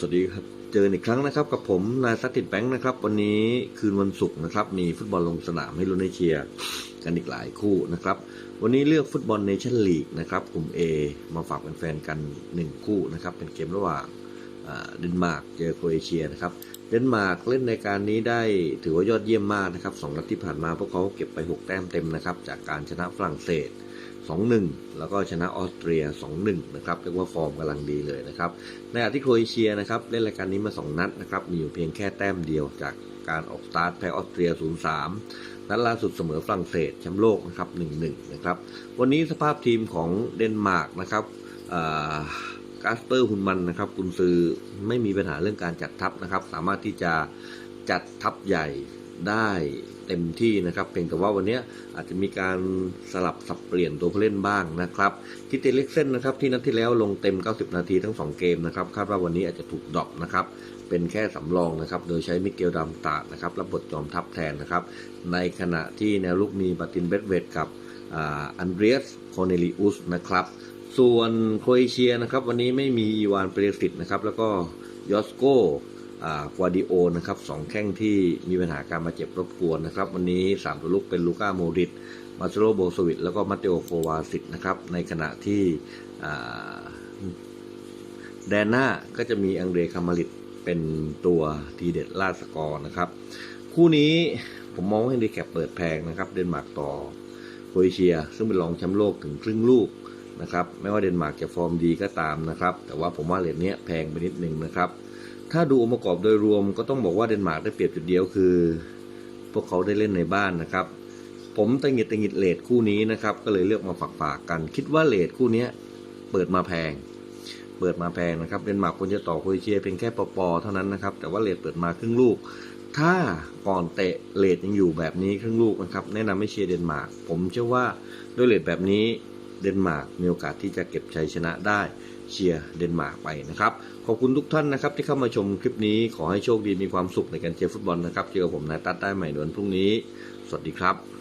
สวัสดีครับ เจอกันอีกครั้งนะครับ กับผมนายสัตติดแบงค์นะครับ วันนี้คืนวันศุกร์นะครับ มีฟุตบอลลงสนามให้ลุ้นให้เชียร์กันอีกหลายคู่นะครับ วันนี้เลือกฟุตบอลเนชั่นลีกนะครับกลุ่ม A มาฝากแฟนๆกัน 1 คู่นะครับ เป็นเกมระหว่างเดนมาร์กเจอโครเอเชียนะครับเดนมาร์กเล่นในการนี้ได้ถือว่ายอดเยี่ยมมากนะครับสองนัดที่ผ่านมาพวกเขาเก็บไป 6 แต้มเต็มนะครับจากการชนะฝรั่งเศส 2-1 แล้วก็ชนะออสเตรีย 2-1 นะครับเรียกว่าฟอร์มกำลังดีเลยนะครับในขณะที่โครเอเชียนะครับเล่นรายการนี้มา 2 นัดนะครับมีอยู่เพียงแค่แต้มเดียวจากการออกสตาร์ทแพ้ออสเตรีย 0-3 นัดล่าสุดเสมอฝรั่งเศสแชมป์โลกนะครับ 1-1 นะครับ วันนี้สภาพทีมของเดนมาร์กนะครับกาสเปอร์ฮุนมันนะครับกุนซือไม่มีปัญหาเรื่องการจัดทัพนะครับ สามารถที่จะจัดทัพใหญ่ ได้เต็มที่นะครับ เพียงแต่ว่าวันนี้อาจจะมีการสลับสับเปลี่ยนตัวผู้เล่นบ้างนะครับคิตเตเล็กเซนนะครับที่นัดที่แล้วลงเต็ม 90 นาทีทั้ง 2 เกมนะครับคาดว่าวันนี้อาจจะถูกดรอปนะครับเป็นแค่สำรองนะครับ โดยใช้มิเกลดัมตาดนะครับรับบทจอมทัพแทนนะครับ ในขณะที่แนวลุกมีบาตินเบดเวดกับอันเดรียสโคเนลิอุสนะครับ ส่วนโครเอเชียนะครับ วันนี้ไม่มีอีวานเปรสิตนะครับ แล้วก็ยอสโก กวาดิโอนะครับสองแข้งที่มีปัญหาการมาเจ็บรบกวนนะครับ วันนี้3ตัวลุกเป็นลูก้าโมริตมาโซโลโบสวิตแล้วก็มาเตโอโควาสิตนะครับ ในขณะที่แดนหน้าก็จะมีอังเดรคามาริตเป็นตัวทีเด็ดล่าสกอร์นะครับ คู่นี้ผมมองว่าเฮนดิแคปเปิดแพงนะครับ เดนมาร์กต่อโครเอเชีย ซึ่งเป็นรองแชมป์โลกถึงครึ่งลูกนะครับ ไม่ว่าเดนมาร์กจะฟอร์มดีก็ตามนะครับ แต่ว่าผมว่าเหรียญนี้แพงไปนิดนึงนะครับ ถ้าดูองค์ประกอบโดยรวมก็ต้องบอกว่าเดนมาร์กได้เปรียบจุดเดียวคือ พวกเขาได้เล่นในบ้านนะครับ ผมตังหงิดตังหงิดเลทคู่นี้นะครับ ก็เลยเลือกมาฝากฝากกัน คิดว่าเลทคู่นี้เปิดมาแพง เปิดมาแพงนะครับเดนมาร์กควรจะต่อโคเอเชียเพียงแค่ปปเท่านั้นนะครับ แต่ว่าเลทเปิดมาครึ่งลูก ถ้าก่อนเตะเลทยังอยู่แบบนี้ครึ่งลูกนะครับแนะนำให้เชียร์เดนมาร์กผมเชื่อว่าด้วยเลทแบบนี้ เดนมาร์กมีโอกาสที่จะเก็บชัยชนะได้เชียร์เดนมาร์กไปนะครับ ขอบคุณทุกท่านนะครับที่เข้ามาชมคลิปนี้ขอให้โชคดีมีความสุขในการเชียร์ฟุตบอลนะครับเจอกับผมนายตัดได้ใหม่ในวันพรุ่งนี้ สวัสดีครับ